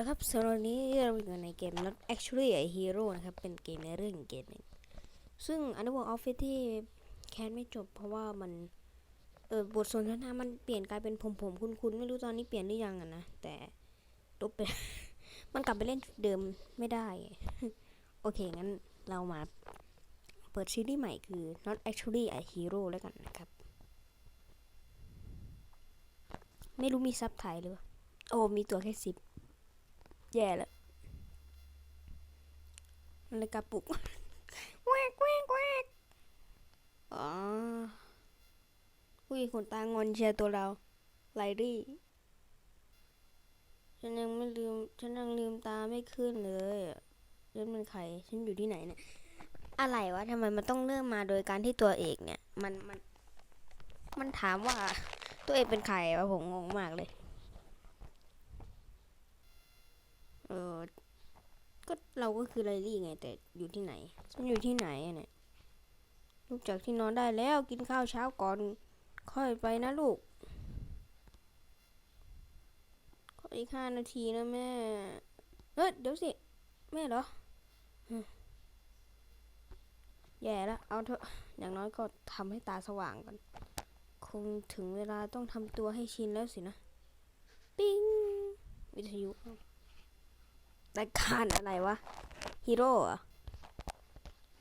ละครับสำหรับวันนี้เราอยู่ในเกม Not Actually a Hero นะครับ เป็นเกมในเรื่องเกมหนึ่งซึ่งอันนี้บอกออฟฟิศที่แคนไม่จบเพราะว่ามัน เออบทสนทนามันเปลี่ยนกลายเป็นผมผมคุณคุณไม่รู้ตอนนี้เปลี่ยนหรือยังอะนะ แต่ลบไป มันกลับไปเล่นเดิมไม่ได้ โอเค งั้นเรามาเปิดซีรีส์ใหม่คือ Not Actually a Hero แล้วกันนะครับ ไม่รู้มีซับไทยหรือเปล่าโอ้มีตัวแค่สิบ แย่แล้วนาฬิกาปลุกแวกแวกแวกอ๋ออุ้ยขนตางอนเชียร์ตัวเราไลรี่ฉันยังไม่ลืม ฉันยังลืมตาไม่ขึ้นเลยฉันเป็นใคร ฉันอยู่ที่ไหนเนี่ย อะไรวะทำไมมันต้องเริ่มมาโดยการที่ตัวเอกเนี่ย มันมัน มันถามว่าตัวเอกเป็นใครวะผมงงมากเลย เออก็เราก็คือไลลี่ไง แต่อยู่ที่ไหนฉันอยู่ที่ไหนเนี่ยลุกจากที่นอนได้แล้วกินข้าวเช้าก่อน ค่อยไปนะลูกขออีกห้านาทีนะแม่ เอ้ยเดี๋ยวสิ แม่เหรอแย่แล้วเอาเถอะ อย่างน้อยก็ทำให้ตาสว่างก่อน คงถึงเวลาต้องทำตัวให้ชินแล้วสินะ ปิ้งวิทยุ รายการอะไรวะฮีโร่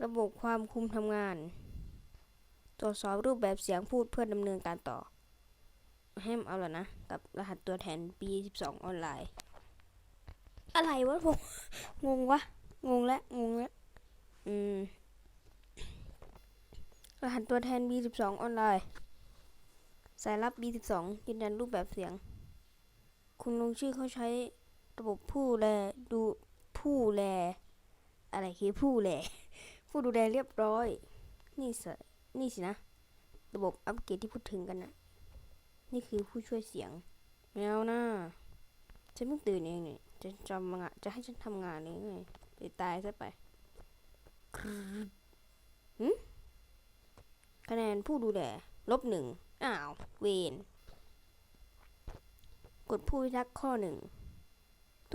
ระบบความคุมทำงาน ตรวจสอบรูปแบบเสียงพูดเพื่อดำเนินการต่อ ให้มเอาแล้วนะ กับรหัสตัวแทนปี12 ออนไลน์ อะไรวะผมงงวะ งงแล้วงงแล้วอืม รหัสตัวแทน B12 ออนไลน์ สายรับ B12 ยืนยันรูปแบบเสียง คุณลงชื่อเขาใช้ ระบบผู้แลดูผู้แล อะไรคือผู้แล ผู้ดูแลเรียบร้อย นี่สินี่สินะ ระบบอัปเกรดที่พูดถึงกันนะนี่คือผู้ช่วยเสียงไม่เอานะฉันเพิ่งตื่นเองนี่จะจำงานจะให้ฉันทำงานเองไงไปตายซะไปครึบหืมคะแนนผู้ดูแลลบหนึ่งอ้าว เวน กดผู้พิทักษ์ข้อหนึ่ง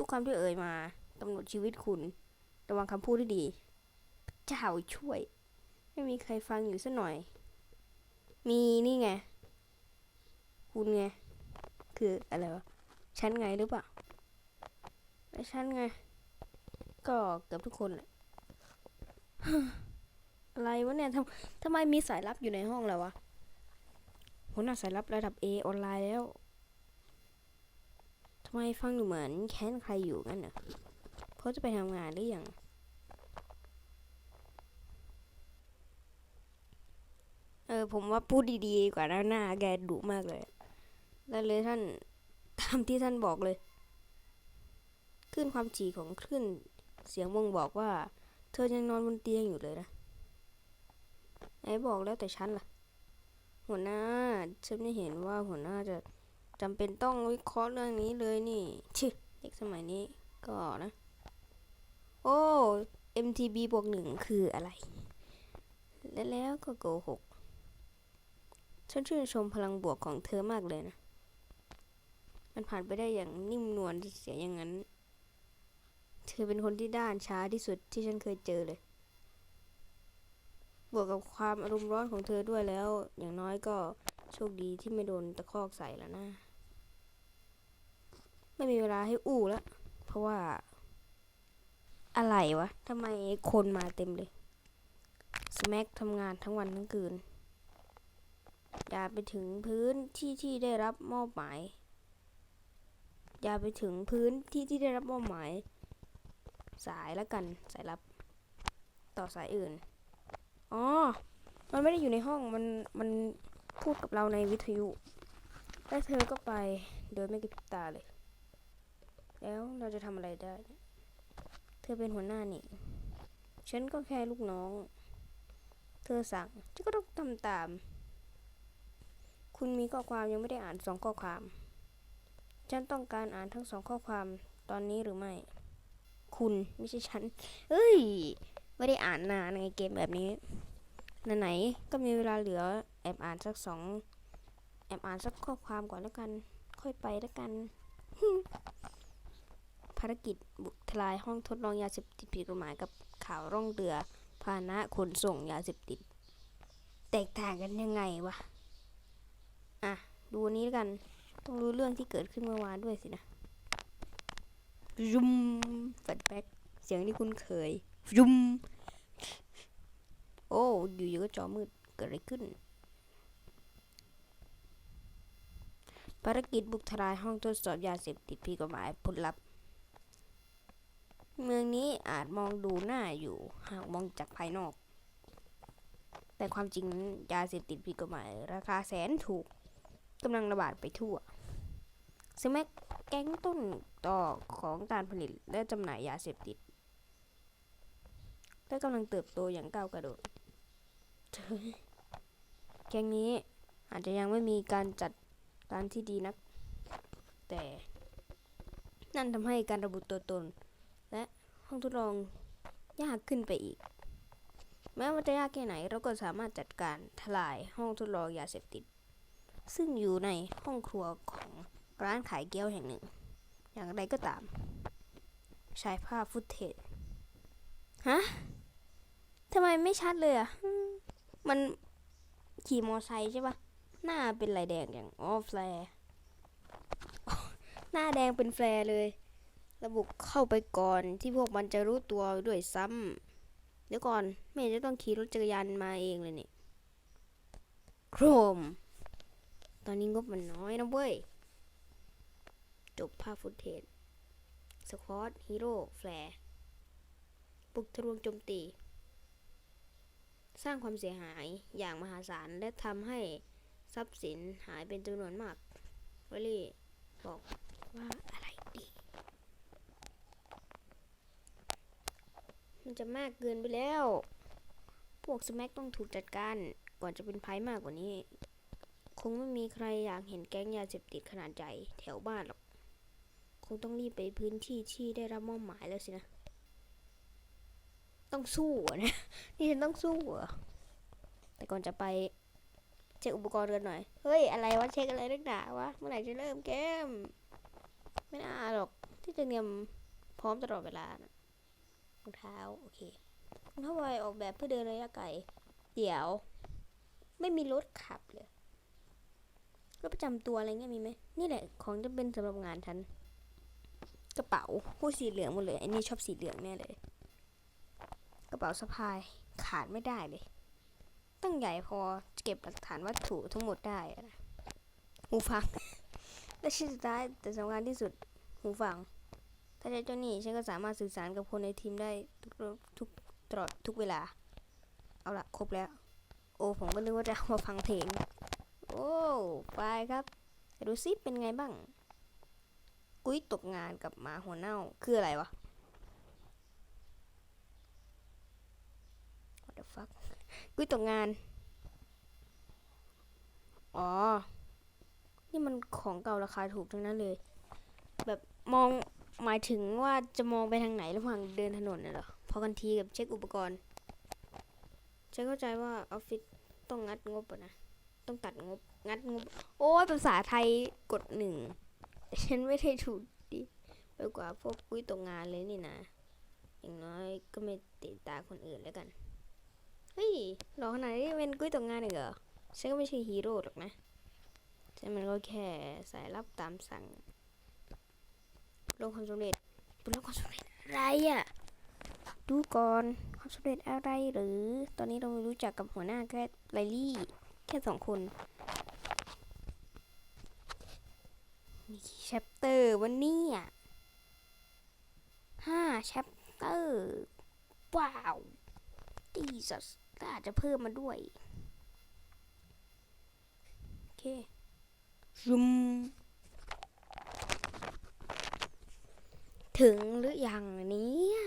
ทุกคำที่เอ่ยมากำหนดชีวิตคุณ ระวังคำพูดที่ดีพระเจ้าช่วย ไม่มีใครฟังอยู่สักหน่อย มีนี่ไง คุณไง คืออะไรวะฉันไงหรือเปล่าไม่ฉันไง ก็เกือบทุกคนแหละอะไรวะเนี่ยทำทำไมมีสายลับอยู่ในห้องแล้ววะหัวหน้าสายลับระดับ A ออนไลน์แล้วำไมฟังดูเหมือนแค้นใครอยู่งั้นน่ะเขาจะไปทำงานหรือยังเออผมว่าพูดดีๆดีกว่าหน้าแกดุมากเลยแล้วเลยท่านตามที่ท่านบอกเลยคลื่นความถี่ของคลื่นเสียงบ่งบอกว่า เธอยังนอนบนเตียงอยู่เลยนะไหนบอกแล้วแต่ฉันล่ะ หัวหน้า ฉันไม่เห็นว่าหัวหน้าจะ จำเป็นต้องวิเคราะห์เรื่องนี้เลยนี่ชิเด็กสมัยนี้ก็นะ โอ้ MTB บวกหนึ่งคืออะไร และแล้วก็โกหกฉันชื่นชมพลังบวกของเธอมากเลยนะ มันผ่านไปได้อย่างนิ่มนวลเสียอย่างนั้น เธอเป็นคนที่ด้านช้าที่สุดที่ฉันเคยเจอเลย บวกกับความอารมณ์ร้อนของเธอด้วยแล้ว อย่างน้อยก็โชคดีที่ไม่โดนตะคอกใส่แล้วนะ ไม่มีเวลาให้อู้แล้ว เพราะว่า อะไรวะทำไมคนมาเต็มเลยสแม็กทำงานทั้งวันทั้งคืน อย่าไปถึงพื้นที่ที่ได้รับมอบหมาย อย่าไปถึงพื้นที่ที่ได้รับมอบหมาย สายแล้วกันสายรับ ต่อสายอื่น อ๋อ มันไม่ได้อยู่ในห้องมันมันพูดกับเราในวิทยุ แล้วเธอก็ไปโดยไม่กระพริบตาเลย แล้วเราจะทำอะไรได้ เธอเป็นหัวหน้านี่ ฉันก็แค่ลูกน้อง เธอสั่ง ฉันก็ต้องทำตาม คุณมีข้อความยังไม่ได้อ่านสองข้อความ ฉันต้องการอ่านทั้งสองข้อความตอนนี้หรือไม่ คุณไม่ใช่ฉัน เอ้ย ไม่ได้อ่านนานในเกมแบบนี้ ไหนๆก็มีเวลาเหลือแอบอ่านสักสองแอบอ่านสักข้อความก่อนแล้วกัน ค่อยไปแล้วกัน ภารกิจบุกทลายห้องทดลองยาเสพติดผิดกฎหมายกับข่าวร่องเรือพาหนะขนส่งยาเสพติด แตกต่างกันยังไงวะ อะ ดูอันนี้แล้วกัน ต้องรู้เรื่องที่เกิดขึ้นเมื่อวานด้วยสินะยุมแฟลชแบ็กเสียงที่คุ้นเคยยุม โอ้ อยู่ๆก็จอมืด เกิดอะไรขึ้น ภารกิจบุกทลายห้องทดสอบยาเสพติดผิดกฎหมายผลลัพธ์ เมืองนี้อาจมองดูหน่าอยู่หากมองจากภายนอก แต่ความจริงยาเสพติดผิดกฎหมาย ราคาแสนถูกกำลังระบาดไปทั่วสมักแก๊งต้นต่อของการผลิตและจำหน่ายยาเสพติดและกำลังเติบโตอย่างก้าวกระโดด แก๊งนี้อาจจะยังไม่มีการจัดการที่ดีนัก แต่ นั่นทำให้การระบุตัวตน และห้องทดลองยากขึ้นไปอีก แม้ว่าจะยากแค่ไหนเราก็สามารถจัดการทลายห้องทดลองยาเสพติด ซึ่งอยู่ในห้องครัวของร้านขายเกี๊ยวแห่งหนึ่ง อย่างไรก็ตามใช้ภาพฟุตเทจฮะทำไมไม่ชัดเลยอะ มันขี่มอไซค์ใช่ปะหน้าเป็นลายแดงอย่างอ๋อแฟร์หน้าแดงเป็นแฟร์เลย ระบุเข้าไปก่อนที่พวกมันจะรู้ตัวด้วยซ้ำเดี๋ยวก่อนไม่จะต้องขี่รถจักรยานมาเองเลยนี่โครม ตอนนี้งบมันน้อยนะเว้ย จบภาพฟุตเทจสควอตฮีโร่แฟร์บุกทะลวงโจมตี สร้างความเสียหายอย่างมหาศาล และทำให้ทรัพย์สินหายเป็นจำนวนมากวลี่บอกว่าอะไรดี มันจะมากเกินไปแล้ว พวกสแม็กต้องถูกจัดการก่อนจะเป็นภัยมากกว่านี้ คงไม่มีใครอยากเห็นแก๊งยาเสพติดขนาดใหญ่แถวบ้านหรอก คงต้องรีบไปพื้นที่ที่ได้รับมอบหมายแล้วสินะ ต้องสู้อเนี่ยนี่ฉันต้องสู้เหรอแต่ก่อนจะไปเช็คอุปกรณ์กันหน่อย เฮ้ย อะไรวะ เช็คอะไรนักหนาวะ เมื่อไหร่จะเริ่มเกม ไม่น่าหรอก ที่จะเตรียมพร้อมตลอดเวลานะ รองเท้าโอเครองเท้าไวออกแบบเพื่อเดินระยะไกลเดี๋ยว ไม่มีรถขับเลยรถประจำตัวอะไรเงี้ยมีไหมนี่แหละของจะเป็นสำหรับงานฉันกระเป๋าผู้สีเหลืองหมดเลยไอ้นี่ชอบสีเหลืองแน่เลย กระเป๋าสะพายขาดไม่ได้เลย ตั้งใหญ่พอเก็บหลักฐานวัตถุทั้งหมดได้อะนะหูฟังและชิ้นสุดท้ายแต่สำคัญที่สุดหูฟัง ถ้าใช้เจ้านี่ฉันก็สามารถสื่อสารกับคนในทีมได้ทุกทุกตลอดทุกเวลา เอาละครบแล้ว โอ้ผมก็นึกว่าจะมาฟังเพลง โอ้ไปครับ ดูซิเป็นไงบ้าง กุ้ยตกงานกับหมาหัวเน่าคืออะไรวะ What the fuck กุ้ยตกงาน อ๋อ นี่มันของเก่าราคาถูกทั้งนั้นเลย แบบมอง หมายถึงว่าจะมองไปทางไหนระหว่างเดินถนนน่ะเหรอพอกันทีกับเช็คอุปกรณ์ฉันเข้าใจว่าออฟฟิศต้องงัดงบนะ ต้องตัดงบ งัดงบ โอ้ยภาษาไทยกดหนึ่งแต่ฉันไม่ได้ถูกดีไปกว่าพวกกุ้ยตกงานเลยนี่นะ อย่างน้อยก็ไม่ติดตาคนอื่นแล้วกัน เฮ้ยหลอขนาดนี้เป็นกุ้ยตกงานเหรอฉันก็ไม่ใช่ฮีโร่หรอกนะฉันมันก็แค่สายรับตามสั่ง ลงความสำเร็จเป็นลงความสำเร็จอะไรอะ่ะดูก่อนความสำเร็จอะไรหรือ ตอนนี้เรารู้จักกับหัวหน้าแค่ไลลี่แค่สองคนมีกี่แชปเตอร์วันนี้อะห้าแชปเตอร์ว้าวดีสัสอาจจะเพิ่มมาด้วย โอเค ซุม ถึงหรือยังเนี่ย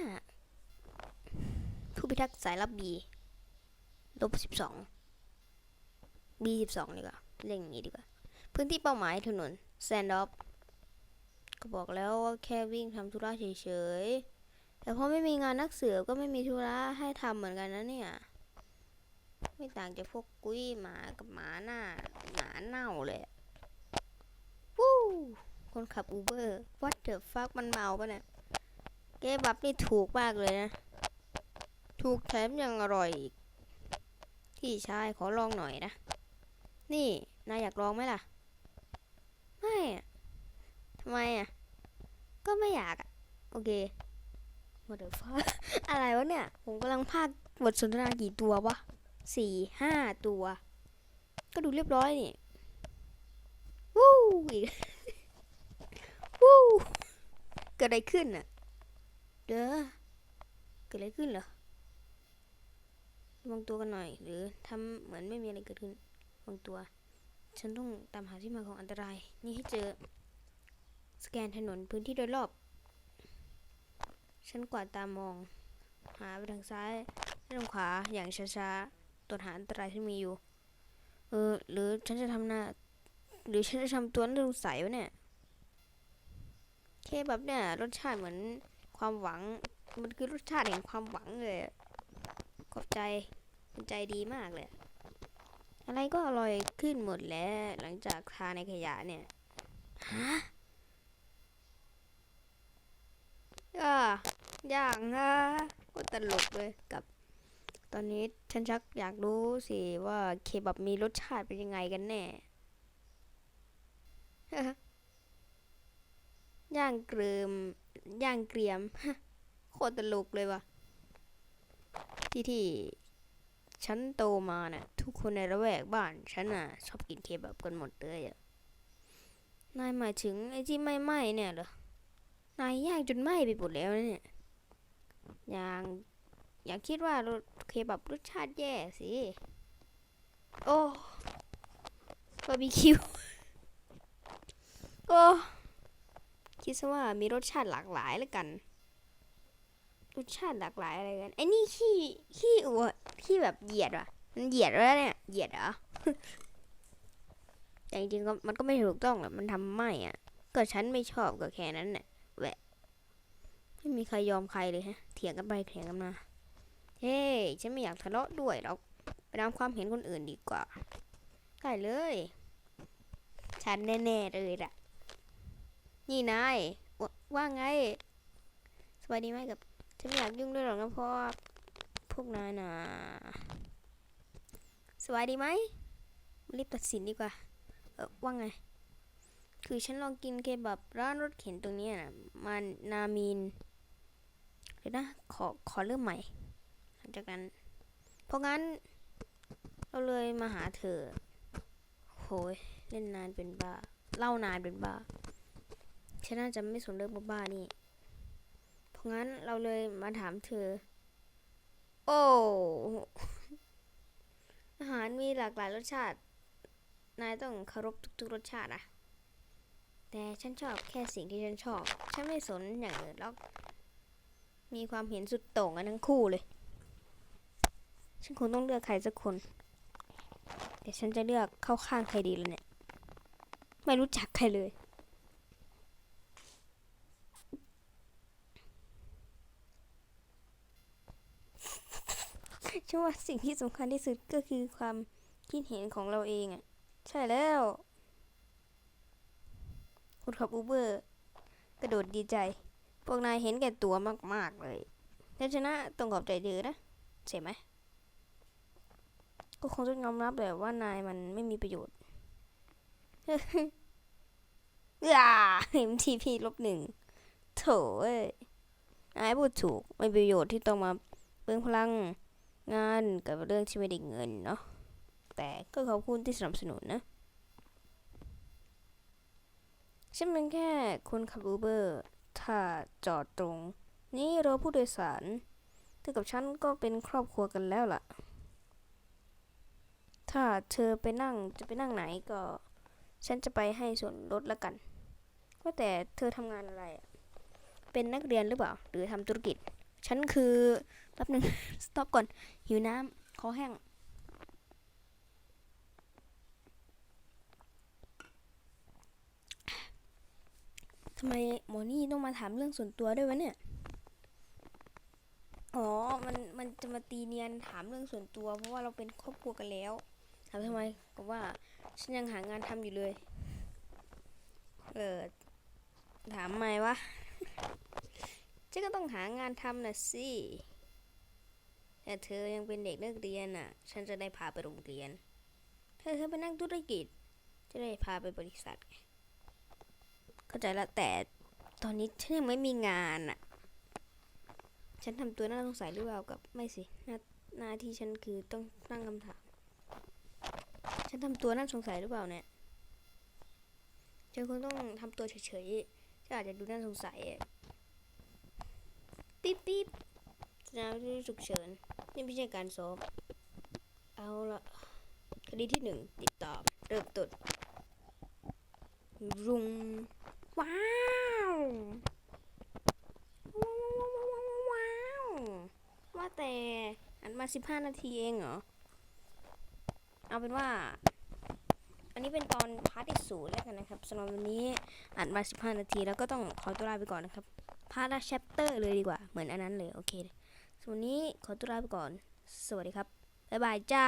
ผู้พิทักษ์สายลับบีลบสิบสองบีสิบสองดีกว่าเรียกอย่างนี้ดีกว่า พื้นที่เป้าหมายถนนแซนด์อฟก็บอกแล้วว่าแค่วิ่งทำธุระเฉยๆ แต่พอไม่มีงานนักเสืบก็ไม่มีธุระให้ทำเหมือนกันนะเนี่ย ไม่ต่างจากพวกกุ้ยหมากับหมาหน้าหมาเน่าเลยวู้ คนขับอูเบอร์ what the fuck มันเมาปะเนี่ยเกบับนี่ถูกมากเลยนะ ถูกแถมยังอร่อยอีกพี่ชายขอลองหน่อยนะ นี่ นายอยากลองไหมล่ะ ไม่อะทำไมอะ ก็ไม่อยากอะ โอเค what the fuck อะไรวะเนี่ย ผมกำลังพากบทสนทนากี่ตัววะสี่ห้าตัว ก็ดูเรียบร้อยนี่ วู้อีก วู้เกิดอะไรขึ้นอะ เด้อเกิดอะไรขึ้นเหรอระวังตัวกันหน่อย หรือทำเหมือนไม่มีอะไรเกิดขึ้นระวังตัว ฉันต้องตามหาที่มาของอันตราย นี่ให้เจอ สแกนถนนพื้นที่โดยรอบ ฉันกวาดตามอง หาไปทางซ้ายและทางขวาอย่างช้าๆตรวจหาอันตรายที่มีอยู่ เออ หรือฉันจะทำหน้า หรือฉันจะทำตัวน่าสงสัยวะเนี่ย เคบับเนี่ยรสชาติเหมือนความหวัง มันคือรสชาติแห่งความหวังเลยขอบใจมันใจดีมากเลย อะไรก็อร่อยขึ้นหมดแล้ว หลังจากทานในขยะเนี่ยฮะอ่าอย่างนะก็ตลกเลยกับตอนนี้ฉันชักอยากรู้สิว่าเคบับมีรสชาติเป็นยังไงกันแน่ ย่างเกรียมย่างเกรียมโคตรตลกเลยว่ะ ที่ที่ฉันโตมาน่ะ ทุกคนในระแวกบ้าน ฉันน่ะ ชอบกินเคบับกันหมดเลยอะนายหมายถึงไอ้ที่ไม่ไหม้เนี่ยเหรอ นายย่างจนไหม้ไปหมดแล้วนะเนี่ย อย่างอย่าคิดว่ารสเคบับรสชาติแย่สิ โอ้บาร์บีคิว โอ้ คิดซะว่ามีรสชาติหลากหลายแล้วกัน รสชาติหลากหลายอะไรกันไอ้นี่ขี้ขี้อวดขี้แบบเหยียดว่ะ มันเหยียดแล้วเนี่ยเหยียดเหรอแต่จริงๆก็มันก็ไม่ถูกต้องหรอกมันทำไม่อะ ก็ฉันไม่ชอบก็แค่นั้นแหละแหวะไม่มีใครยอมใครเลยฮะ เถียงกันไปเถียงกันมาเฮ้ฉันไม่อยากทะเลาะด้วยหรอกไปตามความเห็นคนอื่นดีกว่าได้เลย ฉันแน่ๆเลยล่ะ นี่นายว่าว่าไงสวัสดีไหมกับฉันไม่อยากยุ่งด้วยหรอกนะเพราะว่าพวกนายนะสวัสดีไหมรีบตัดสินดีกว่า เออว่าไง คือฉันลองกินเคบับร้านรถเข็นตรงนี้นะมันนามีนเดี๋ยวนะขอขอเริ่มใหม่ หลังจากนั้น เพราะงั้น เราเลยมาหาเธอโหยเล่นนานเป็นบ้า เล่านานเป็นบ้า ฉันน่าจะไม่สนเรื่องบ้าๆนี่ เพราะงั้นเราเลยมาถามเธอ โอ้ อาหารมีหลากหลายรสชาติ นายต้องเคารพทุกๆรสชาติอะแต่ฉันชอบแค่สิ่งที่ฉันชอบ ฉันไม่สนอย่างอื่นหรอก มีความเห็นสุดโต่งกันทั้งคู่เลย ฉันคงต้องเลือกใครสักคน แต่ฉันจะเลือกเข้าข้างใครดีล่ะเนี่ย ไม่รู้จักใครเลย ฉันว่าสิ่งที่สำคัญที่สุดก็คือความคิดเห็นของเราเองอะใช่แล้วคนขับอูเบอร์กระโดดดีใจ พวกนายเห็นแก่ตัวมาก ๆ เลยถ้าชนะต้องขอบใจเธอนะใช่ไหม ก็คงต้องยอมรับแหละว่านายมันไม่มีประโยชน์อ่า MTP ลบหนึ่งโถเอ้ยนายพูดถูก ไม่มีประโยชน์ที่ต้องมาเปลืองพลัง งานกับเรื่องที่ไม่ได้เงินเนาะแต่ก็ขอบคุณที่สนับสนุนนะฉันเป็นแค่คนขับอูเบอร์ถ้าจอดตรง นี่รอผู้โดยสารเธอกับฉันก็เป็นครอบครัวกันแล้วล่ะ ถ้าเธอไปนั่งจะไปนั่งไหนก็ ฉันจะไปให้ส่วนลดละกันว่าแต่เธอทำงานอะไร เป็นนักเรียนหรือเปล่า หรือทำธุรกิจ ฉันคือ แป๊บหนึ่งสต็อปก่อน หิวน้ำคอแห้งทำไมหมอนี่ต้องมาถามเรื่องส่วนตัวด้วยวะเนี่ย อ๋อ มันมันจะมาตีเนียนถามเรื่องส่วนตัว เพราะว่าเราเป็นครอบครัวกันแล้ว ถามทำไมก็ว่าฉันยังหางานทำอยู่เลย เออถามไหมวะฉันก็ต้องหางานทำนะสิ แต่เธอยังเป็นเด็กนักเรียนน่ะ ฉันจะได้พาไปโรงเรียน เธอเธอเป็นนักธุรกิจ จะได้พาไปบริษัท เข้าใจละแต่ตอนนี้ฉันยังไม่มีงานอะ ฉันทำตัวน่าสงสัยหรือเปล่ากับไม่สิหน้าหน้าที่ฉันคือต้องตั้งคำถาม ฉันทำตัวน่าสงสัยหรือเปล่าเนี่ยฉันคงต้องทำตัวเฉยๆฉันอาจจะดูน่าสงสัยปิ๊บปิ๊บสถานที่ฉุกเฉิน นี่ไม่ใช่การซ้อมเอาละคดีที่หนึ่งติดต่อเริ่มต้นรุงว้าวว้าวว้าวว่าแต่อันมาสิบห้านาทีเองเหรอ เอาเป็นว่า อันนี้เป็นตอนพาร์ทที่ศูนย์แล้วกันนะครับสำหรับวันนี้อ่านมา15นาทีแล้วก็ต้องขอตัวลาไปก่อนนะครับพาร์ทละแชปเตอร์เลยดีกว่า เหมือนอันนั้นเลย โอเค ส่วนวันนี้ขอตัวลาไปก่อน สวัสดีครับ บ๊ายบายจ้า